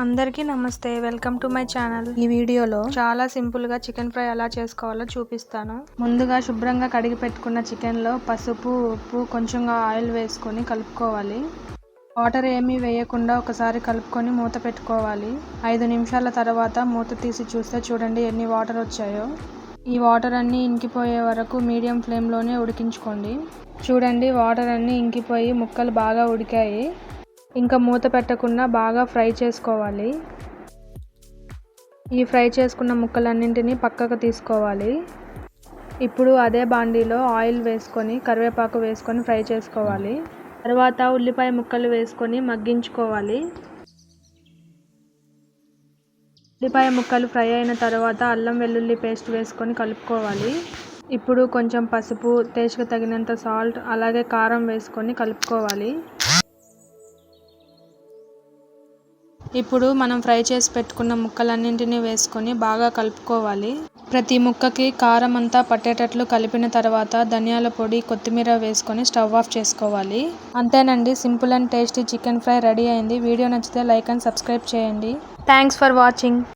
అందరికీ నమస్తే. Welcome to my channel. ఈ వీడియోలో చాలా సింపుల్గా చికెన్ ఫ్రై ఎలా చేసుకోవాలో చూపిస్తాను. ముందుగా శుభ్రంగా కడిగి పెట్టుకున్న చికెన్లో పసుపు ఉప్పు కొంచెంగా ఆయిల్ వేసుకొని కలుపుకోవాలి. వాటర్ ఏమీ వేయకుండా ఒకసారి కలుపుకొని మూత పెట్టుకోవాలి. ఐదు నిమిషాల తర్వాత మూత తీసి చూస్తే చూడండి ఎన్ని వాటర్ వచ్చాయో. ఈ వాటర్ అన్నీ ఇంకిపోయే వరకు మీడియం ఫ్లేమ్లోనే ఉడికించుకోండి. చూడండి వాటర్ అన్నీ ఇంకిపోయి ముక్కలు బాగా ఉడికాయి. ఇంకా మూత పెట్టకుండా బాగా ఫ్రై చేసుకోవాలి. ఈ ఫ్రై చేసుకున్న ముక్కలన్నింటినీ పక్కకు తీసుకోవాలి. ఇప్పుడు అదే బాండీలో ఆయిల్ వేసుకొని కరివేపాకు వేసుకొని ఫ్రై చేసుకోవాలి. తర్వాత ఉల్లిపాయ ముక్కలు వేసుకొని మగ్గించుకోవాలి. ఉల్లిపాయ ముక్కలు ఫ్రై అయిన తర్వాత అల్లం వెల్లుల్లి పేస్ట్ వేసుకొని కలుపుకోవాలి. ఇప్పుడు కొంచెం పసుపు టేస్ట్కి తగినంత సాల్ట్ అలాగే కారం వేసుకొని కలుపుకోవాలి. ఇప్పుడు మనం ఫ్రై చేసి పెట్టుకున్న ముక్కలన్నింటినీ వేసుకొని బాగా కలుపుకోవాలి. ప్రతి ముక్కకి కారం అంతా పట్టేటట్లు కలిపిన తర్వాత ధనియాల పొడి కొత్తిమీర వేసుకొని స్టవ్ ఆఫ్ చేసుకోవాలి. అంతేనండి simple and tasty chicken fry ready అయింది. వీడియో నచ్చితే లైక్ అండ్ సబ్స్క్రైబ్ చేయండి. Thanks for watching.